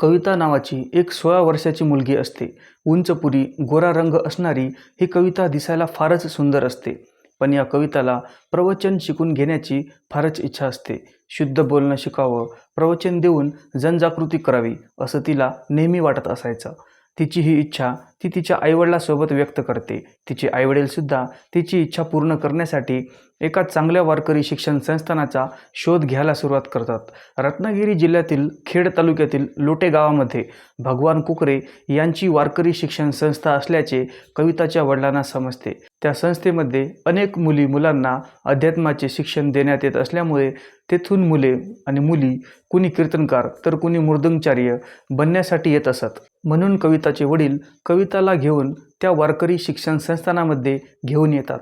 कविता नावाची एक सोळा वर्षाची मुलगी असते. उंचपुरी गोरा रंग असणारी ही कविता दिसायला फारच सुंदर असते. पण या कविताला प्रवचन शिकून घेण्याची फारच इच्छा असते. शुद्ध बोलणं शिकावं प्रवचन देऊन जनजागृती करावी असं तिला नेहमी वाटत असायचं. तिची ही इच्छा ती तिच्या आईवडिलासोबत व्यक्त करते. तिचे आईवडीलसुद्धा तिची इच्छा पूर्ण करण्यासाठी एका चांगल्या वारकरी शिक्षण संस्थानाचा शोध घ्यायला सुरुवात करतात. रत्नागिरी जिल्ह्यातील खेड तालुक्यातील लोटे गावामध्ये भगवान कुकरे यांची वारकरी शिक्षण संस्था असल्याचे कविताच्या वडिलांना समजते. त्या संस्थेमध्ये अनेक मुली मुलांना अध्यात्माचे शिक्षण देण्यात येत असल्यामुळे तेथून मुले आणि मुली कुणी कीर्तनकार तर कुणी मृदंगचार्य बनण्यासाठी येत असत. म्हणून कविताचे वडील कविताला घेऊन त्या वारकरी शिक्षण संस्थानामध्ये घेऊन येतात.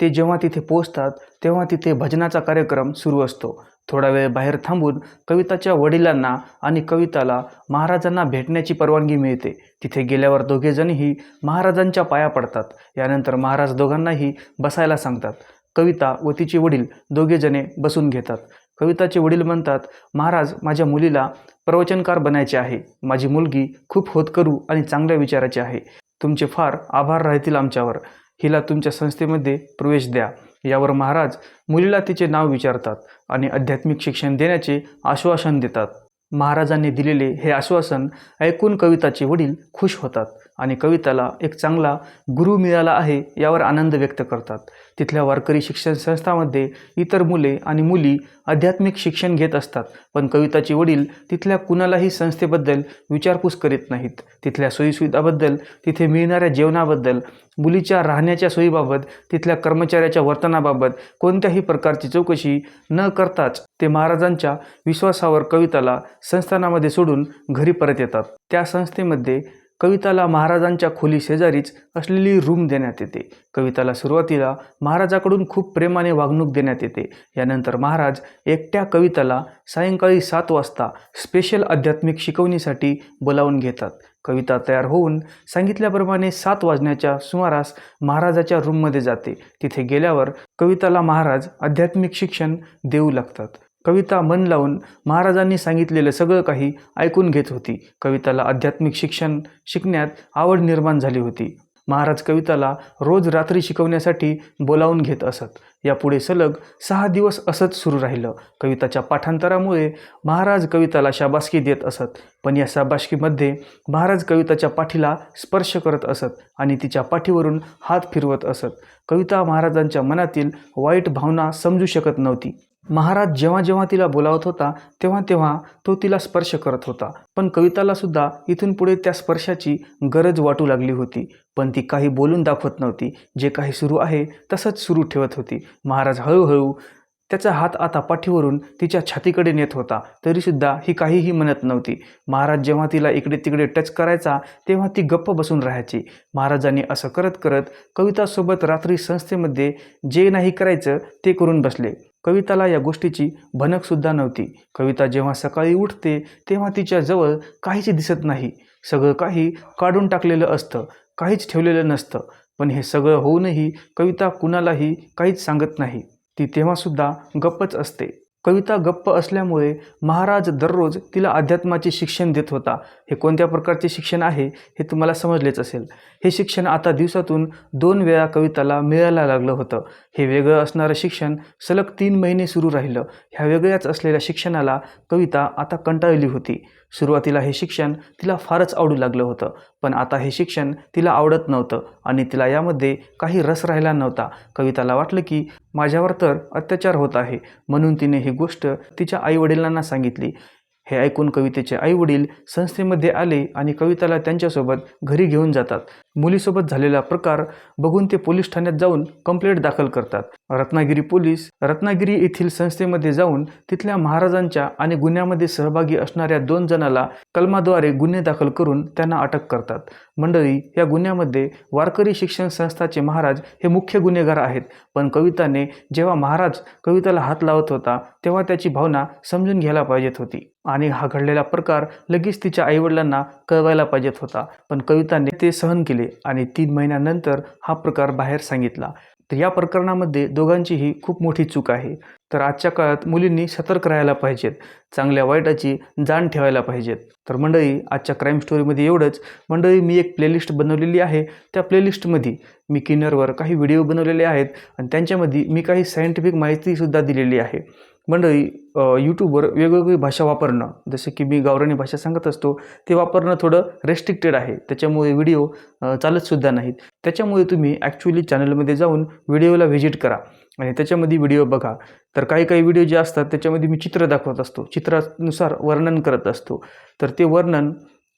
ते जेव्हा तिथे पोहोचतात तेव्हा तिथे भजनाचा कार्यक्रम सुरू असतो. थोडा वेळ बाहेर थांबून कविताच्या वडिलांना आणि कविताला महाराजांना भेटण्याची परवानगी मिळते. तिथे गेल्यावर दोघेजणही महाराजांच्या पाया पडतात. यानंतर महाराज दोघांनाही बसायला सांगतात. कविता व तिचे वडील दोघेजणे बसून घेतात. कविताचे वडील म्हणतात महाराज माझ्या मुलीला प्रवचनकार बनायचे आहे. माझी मुलगी खूप होतकरू आणि चांगल्या विचाराची आहे. तुमचे फार आभार राहतील आमच्यावर. हिला तुमच्या संस्थेमध्ये प्रवेश द्या. यावर महाराज मुलीला तिचे नाव विचारतात आणि आध्यात्मिक शिक्षण देण्याचे आश्वासन देतात. महाराजांनी दिलेले हे आश्वासन ऐकून कविताचे वडील खुश होतात आणि कविताला एक चांगला गुरु मिळाला आहे यावर आनंद व्यक्त करतात. तिथल्या वारकरी शिक्षण संस्थामध्ये इतर मुले आणि मुली आध्यात्मिक शिक्षण घेत असतात पण कविताचे वडील तिथल्या कुणालाही संस्थेबद्दल विचारपूस करीत नाहीत. तिथल्या सोयीसुविधाबद्दल तिथे मिळणाऱ्या जेवणाबद्दल मुलीच्या राहण्याच्या सोयीबाबत तिथल्या कर्मचाऱ्याच्या वर्तनाबाबत कोणत्याही प्रकारची चौकशी न करताच ते महाराजांच्या विश्वासावर कविताला संस्थानामध्ये सोडून घरी परत येतात. त्या संस्थेमध्ये कविताला महाराजांच्या खोली शेजारीच असलेली रूम देण्यात येते. कविताला सुरुवातीला महाराजाकडून खूप प्रेमाने वागणूक देण्यात येते. यानंतर महाराज एकट्या कविताला सायंकाळी सात वाजता स्पेशल आध्यात्मिक शिकवणीसाठी बोलावून घेतात. कविता तयार होऊन सांगितल्याप्रमाणे सात वाजण्याच्या सुमारास महाराजाच्या रूममध्ये जाते. तिथे गेल्यावर कविताला महाराज आध्यात्मिक शिक्षण देऊ लागतात. कविता मन लावून महाराजांनी सांगितलेलं सगळं काही ऐकून घेत होती. कविताला आध्यात्मिक शिक्षण शिकण्यात आवड निर्माण झाली होती. महाराज कविताला रोज रात्री शिकवण्यासाठी बोलावून घेत असत. यापुढे सलग सहा दिवस असंच सुरू राहिलं. कविताच्या पाठांतरामुळे महाराज कविताला शाबासकी देत असत. पण या शाबासकीमध्ये महाराज कविताच्या पाठीला स्पर्श करत असत आणि तिच्या पाठीवरून हात फिरवत असत. कविता महाराजांच्या मनातील वाईट भावना समजू शकत नव्हती. महाराज जेव्हा जेव्हा तिला बोलावत होता तेव्हा तेव्हा तो तिला स्पर्श करत होता. पण कविताला सुद्धा इथून पुढे त्या स्पर्शाची गरज वाटू लागली होती. पण ती काही बोलून दाखवत नव्हती. जे काही सुरू आहे तसंच सुरू ठेवत होती. महाराज हळूहळू त्याचा हात आता पाठीवरून तिच्या छातीकडे नेत होता. तरीसुद्धा ही काहीही म्हणत नव्हती. महाराज जेव्हा तिला इकडे तिकडे टच करायचा तेव्हा ती गप्प बसून राहायची. महाराजांनी असं करत करत कवितासोबत रात्री संस्थेमध्ये जे नाही करायचं ते करून बसले. कविताला या गोष्टीची भनकसुद्धा नव्हती. कविता जेव्हा सकाळी उठते तेव्हा तिच्या जवळ काहीच दिसत नाही. सगळं काही काढून टाकलेलं असतं काहीच ठेवलेलं नसतं. पण हे सगळं होऊनही कविता कुणालाही काहीच सांगत नाही. ती तेव्हासुद्धा गप्पच असते. कविता गप्प असल्यामुळे महाराज दररोज तिला अध्यात्माचे शिक्षण देत होता. हे कोणत्या प्रकारचे शिक्षण आहे हे तुम्हाला समजलेच असेल. हे शिक्षण आता दिवसातून दोन वेळा कविताला मिळायला लागलं होतं. हे वेगळं असणारं शिक्षण सलग तीन महिने सुरू राहिलं. ह्या वेगळ्याच असलेल्या शिक्षणाला कविता आता कंटाळली होती. सुरुवातीला हे शिक्षण तिला फारच आवडू लागलं होतं. पण आता हे शिक्षण तिला आवडत नव्हतं आणि तिला यामध्ये काही रस राहिला नव्हता. कविताला वाटलं की माझ्यावर तर अत्याचार होत आहे. म्हणून तिने ही गोष्ट तिच्या आईवडिलांना सांगितली. हे ऐकून कवितेचे आईवडील संस्थेमध्ये आले आणि कविताला त्यांच्यासोबत घरी घेऊन जातात. मुलीसोबत झालेला प्रकार बघून ते पोलीस ठाण्यात जाऊन कंप्लेंट दाखल करतात. रत्नागिरी पोलीस रत्नागिरी येथील संस्थेमध्ये जाऊन तिथल्या महाराजांच्या आणि गुन्ह्यामध्ये सहभागी असणाऱ्या दोन जणाला कलमाद्वारे गुन्हे दाखल करून त्यांना अटक करतात. मंडळी या गुन्ह्यामध्ये वारकरी शिक्षण संस्थाचे महाराज हे मुख्य गुन्हेगार आहेत. पण कविताने जेव्हा महाराज कविताला हात लावत होता तेव्हा त्याची भावना समजून घ्यायला पाहिजेत होती. आणि हा घडलेला प्रकार लगेच तिच्या आईवडिलांना कळवायला पाहिजेत होता. पण कविताने ते सहन केले आणि तीन महिन्यानंतर हा प्रकार बाहेर सांगितला. तर या प्रकरणामध्ये दोघांचीही खूप मोठी चूक आहे. तर आजच्या काळात मुलींनी सतर्क राहायला पाहिजेत. चांगल्या वाईटाची जाण ठेवायला पाहिजेत. तर मंडळी आजच्या क्राईम स्टोरीमध्ये एवढंच. मंडळी मी एक प्लेलिस्ट बनवलेली आहे. त्या प्लेलिस्टमध्ये मी किनरवर काही व्हिडिओ बनवलेले आहेत आणि त्यांच्यामध्ये मी काही सायंटिफिक माहितीसुद्धा दिलेली आहे. मंडळी यूट्यूबवर वेगवेगळी भाषा वापरणं जसं की मी गावरानी भाषा सांगत असतो ते वापरणं थोडं रेस्ट्रिक्टेड आहे. त्याच्यामुळे व्हिडिओ चालतसुद्धा नाहीत. त्याच्यामुळे तुम्ही ॲक्च्युली चॅनलमध्ये जाऊन व्हिडिओला व्हिजिट करा आणि त्याच्यामध्ये व्हिडिओ बघा. तर काही काही व्हिडिओ जे असतात त्याच्यामध्ये मी चित्र दाखवत असतो. चित्रानुसार वर्णन करत असतो. तर ते वर्णन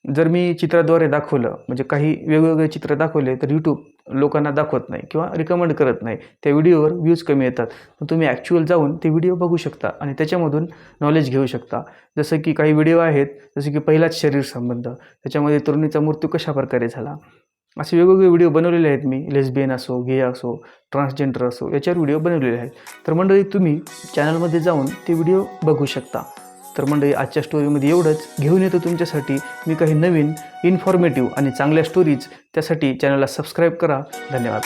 जर मी चित्राद्वारे दाखवलं म्हणजे काही वेगवेगळे चित्र दाखवले तर यूट्यूब लोकांना दाखवत नाही किंवा रिकमेंड करत नाही. त्या व्हिडिओवर व्ह्यूज कमी येतात. तुम्ही ॲक्च्युअल जाऊन ते व्हिडिओ बघू शकता आणि त्याच्यामधून नॉलेज घेऊ शकता. जसं की काही व्हिडिओ आहेत जसं की पहिलाच शरीर संबंध. त्याच्यामध्ये तरुणीचा मृत्यू कशा प्रकारे झाला? असे वेगवेगळे व्हिडिओ बनवलेले आहेत मी. लेस्बियन असो गे असो ट्रान्सजेंडर असो याच्यावर व्हिडिओ बनवलेले आहेत. तर मंडळी तुम्ही चॅनलमध्ये जाऊन ते व्हिडिओ बघू शकता. तर मंडळी आजच्या स्टोरीमध्ये एवढंच. घेऊन येतो तुमच्यासाठी मी काही नवीन इन्फॉर्मेटिव्ह आणि चांगल्या स्टोरीज त्यासाठी चॅनलला सबस्क्राईब करा. धन्यवाद.